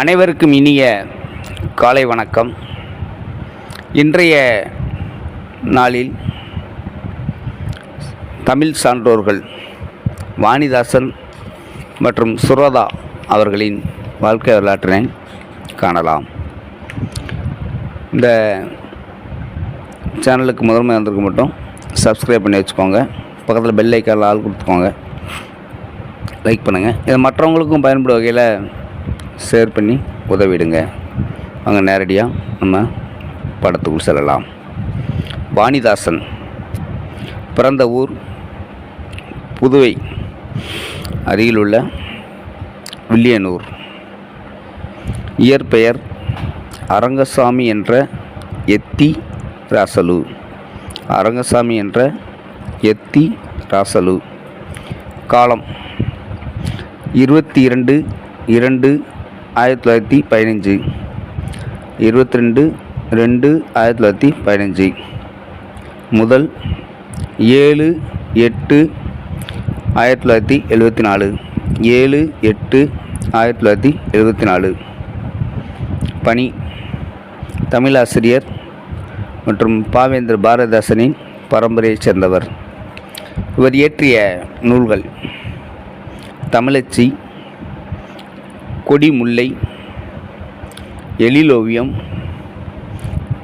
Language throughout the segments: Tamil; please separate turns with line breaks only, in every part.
அனைவருக்கும் இனிய காலை வணக்கம். இன்றைய நாளில் தமிழ் சான்றோர்கள் வாணிதாசன் மற்றும் சுரதா அவர்களின் வாழ்க்கை வரலாற்றினை காணலாம். இந்த சேனலுக்கு முதன்மை வந்திருக்க மட்டும் சப்ஸ்கிரைப் பண்ணி வச்சுக்கோங்க. பக்கத்தில் பெல் ஐக்கானில் ஆள் கொடுத்துக்கோங்க. லைக் பண்ணுங்கள் இது மற்றவங்களுக்கும் பயன்படும் வகையில் ஷேர் பண்ணி உதவிடுங்க. அங்கே நேரடியாக நம்ம படத்துக்குள் செல்லலாம். வாணிதாசன் பிறந்த ஊர் புதுவை அருகிலுள்ள வில்லியனூர். இயற்பெயர் அரங்கசாமி என்ற எத்தி ராசலு. அரங்கசாமி என்ற எத்தி ராசலு. காலம் இருபத்தி இரண்டு இரண்டு ஆயிரத்தி தொள்ளாயிரத்தி பதினஞ்சு. இருபத்தி ரெண்டு ரெண்டு ஆயிரத்தி தொள்ளாயிரத்தி பதினஞ்சு. முதல் ஏழு எட்டு ஆயிரத்தி தொள்ளாயிரத்தி எழுபத்தி நாலு. ஏழு எட்டு ஆயிரத்தி தொள்ளாயிரத்தி எழுபத்தி நாலு. பணி. தமிழாசிரியர் மற்றும் பாவேந்தர் பாரதிதாசனின் பரம்பரையைச் சேர்ந்தவர். இவர் இயற்றிய நூல்கள் தமிழச்சி கொடி முல்லை எழிலோவியம்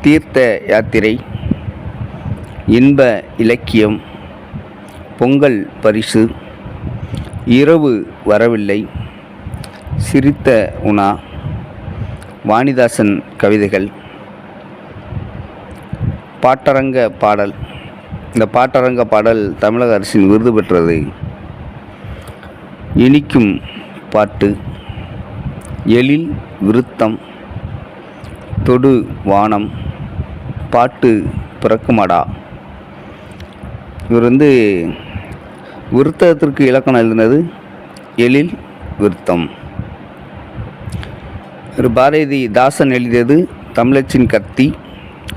தீர்த்த யாத்திரை இன்ப இலக்கியம் பொங்கல் பரிசு இரவு வரவில்லை சிரித்த உணா வாணிதாசன் கவிதைகள் பாட்டரங்க பாடல். இந்த பாட்டரங்க பாடல் தமிழக அரசின் விருது பெற்றது. இனிக்கும் பாட்டு. எழில் விருத்தம் தொடு வானம் பாட்டு பிறக்குமடா. இவர் வந்து விருத்தத்திற்கு இலக்கணம் எழுதினது எழில் விருத்தம். ஒரு பாரதி தாசன் எழுதியது தமிழச்சின் கத்தி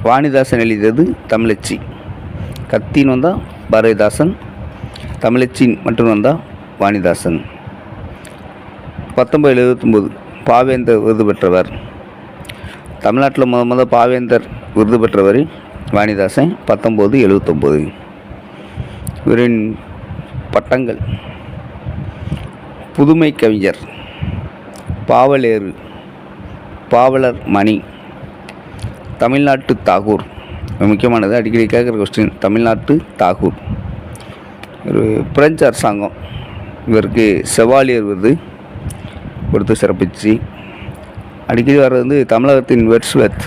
வாணிதாசன் எழுதியது தமிழச்சி. கத்தின்னு வந்தால் பாரதிதாசன் தமிழச்சின் மட்டும் வந்தால் வாணிதாசன். பத்தொம்பது எழுபத்தொம்போது. பாவேந்தர் விருது பெற்றவர். தமிழ்நாட்டில் முத முத பாவேந்தர் விருது பெற்றவர் வாணிதாசன் பத்தொம்போது எழுபத்தொம்போது இவரின் பட்டங்கள். புதுமை கவிஞர் பாவலேறு பாவலர் மணி தமிழ்நாட்டு தாகூர். முக்கியமானது அடிக்கடி கேட்குற கொஸ்டின் தமிழ்நாட்டு தாகூர். ஒரு பிரெஞ்சு அரசாங்கம். இவருக்கு செவாலியர் விருது. கொடுத்து சிறப்பிச்சு. அடிக்கடி வர்றது வந்து தமிழகத்தின் வெட்ஸ்வெத்.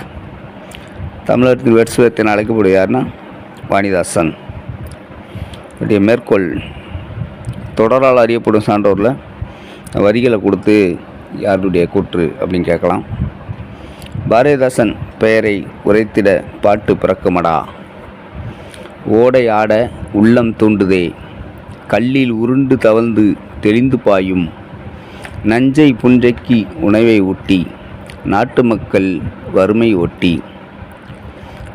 தமிழகத்தின் வெட்ஸ்வெத் என அழைக்கக்கூடிய யாருன்னா வாணிதாசன். இவருடைய மேற்கோள் தொடரால் அறியப்படும் சான்றோரில் வரிகளை கொடுத்து யாருடைய கூற்று அப்படின்னு கேட்கலாம். பாரதிதாசன் பெயரை உரைத்திட பாட்டு பிறக்குமடா? ஓடை ஆட உள்ளம் தூண்டுதே கல்லில் உருண்டு தவழ்ந்து தெளிந்து பாயும் நஞ்சை புன்றைக்கு உணவை ஊட்டி நாட்டு மக்கள் வறுமை ஒட்டி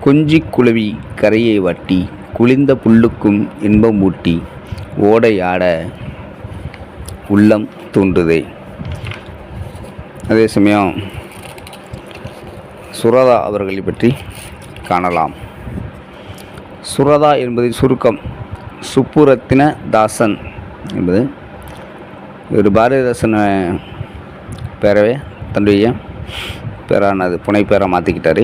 கொஞ்சி குளவி கரையை வட்டி குளிர்ந்த புல்லுக்கும் இன்பம் ஊட்டி ஓடையாட உள்ளம் தூண்டுதே. அதே சமயம் சுரதா அவர்களை பற்றி காணலாம். சுரதா என்பதின் சுருக்கம் சுப்புரத்தின தாசன் என்பது இவர் பாரதிதாசன் பேரவே தன்னுடைய பேரானது புனை பேரை மாற்றிக்கிட்டாரு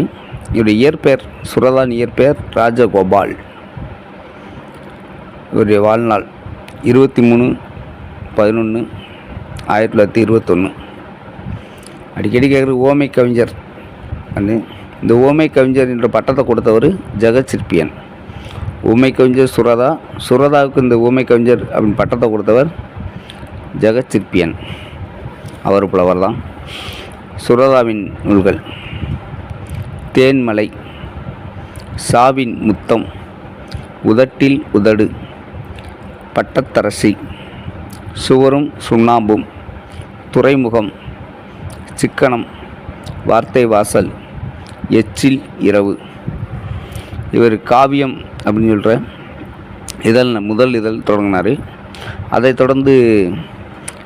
இவருடைய இயற்பெயர் சுரதான் இயற்பெயர் ராஜகோபால். இவருடைய வாழ்நாள் இருபத்தி மூணு பதினொன்று ஆயிரத்தி தொள்ளாயிரத்தி இருபத்தொன்று அடிக்கடி கேட்குற ஓமை கவிஞர் வந்து இந்த ஓமை கவிஞர் என்ற பட்டத்தை கொடுத்தவர் ஜெகத் சிற்பியன் ஊமை கவிஞர் சுரதா. சுரதாவுக்கு இந்த ஊமை கவிஞர் அப்படின்னு பட்டத்தை கொடுத்தவர் ஜெகச்சிற்பியன். அவர் புலவர் தான் சுரதாவின் நூல்கள். தேன்மலை. சாவின் முத்தம். உதட்டில் உதடு. பட்டத்தரசி. சுவரும் சுண்ணாம்பும். துறைமுகம். சிக்கனம். வார்த்தை வாசல். எச்சில் இரவு. இவர் காவியம் அப்படின்னு சொல்கிற இதழ் முதல் இதழ் தொடங்கினார். அதைத் தொடர்ந்து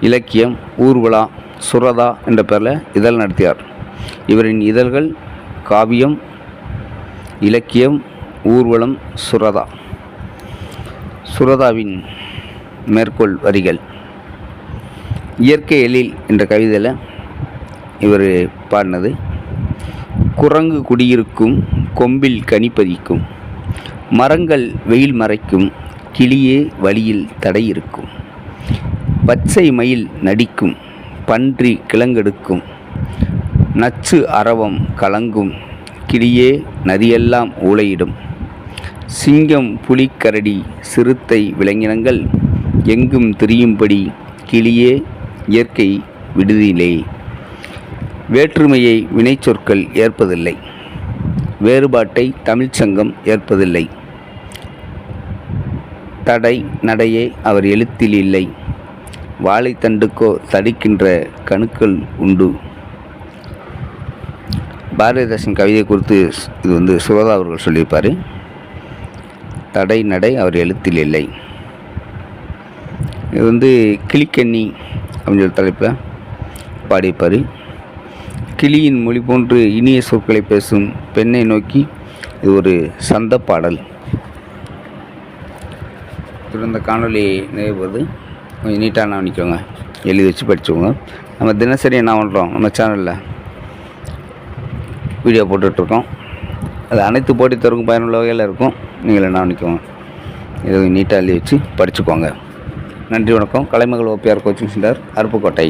இலக்கியம் ஊர்வலா சுரதா என்ற பெயரில் இதழ் நடத்தியார். இவரின் இதழ்கள் காவியம் இலக்கியம் ஊர்வலம் சுரதா. சுரதாவின் மேற்கோள் வரிகள். இயற்கை எழில் என்ற கவிதையில் இவர் பாடினது குரங்கு குடியிருக்கும் கொம்பில் கனிப்பதிக்கும் மரங்கள் வெயில் மறைக்கும் கிளியே வழியில் தடை இருக்கும் பச்சை மயில் நடிக்கும் பன்றி கிளங்கெடுக்கும் நச்சு அரவம் கலங்கும் கிளியே நதியெல்லாம் ஊளையிடும். சிங்கம் புலிக்கரடி சிறுத்தை விலங்கினங்கள் எங்கும் திரியும்படி கிளியே இயற்கை விடுதியிலே. வேற்றுமையை வினைச்சொற்கள் ஏற்பதில்லை. வேறுபாட்டை தமிழ்ச்சங்கம் ஏற்பதில்லை. தடை நடையே அவர் எழுத்தில் இல்லை. வாழைத்தண்டுக்கோ தடிக்கின்ற கணுக்கள் உண்டு. பாரதிதாசன் கவிதை குறித்து இது வந்து சுரதா அவர்கள் சொல்லியிருப்பார். தடை நடை அவர் எழுத்தில் இல்லை. இது வந்து கிளிக்கண்ணி அப்படின்னு சொல்லி தலைப்பில் பாடியிருப்பார். கிளியின் மொழி போன்று இனிய சொற்களை பேசும் பெண்ணை நோக்கி இது ஒரு சந்த பாடல். தொடர்ந்த காணொலி நிறைவுவது கொஞ்சம் நீட்டாக கவனிக்கோங்க எழுதி வச்சு படிச்சுக்கோங்க. நம்ம தினசரி என்ன பண்ணுறோம் நம்ம சேனலில் வீடியோ போட்டுட்ருக்கோம். அது அனைத்து போட்டித்தருக்கும் பயனுள்ள வகையில் இருக்கும். நீங்கள் என்ன கவனிக்கோங்க இதை நீட்டாக எழுதி வச்சு படிச்சுக்கோங்க. நன்றி வணக்கம். Kalaimagal OPR coaching centre Aruppukottai.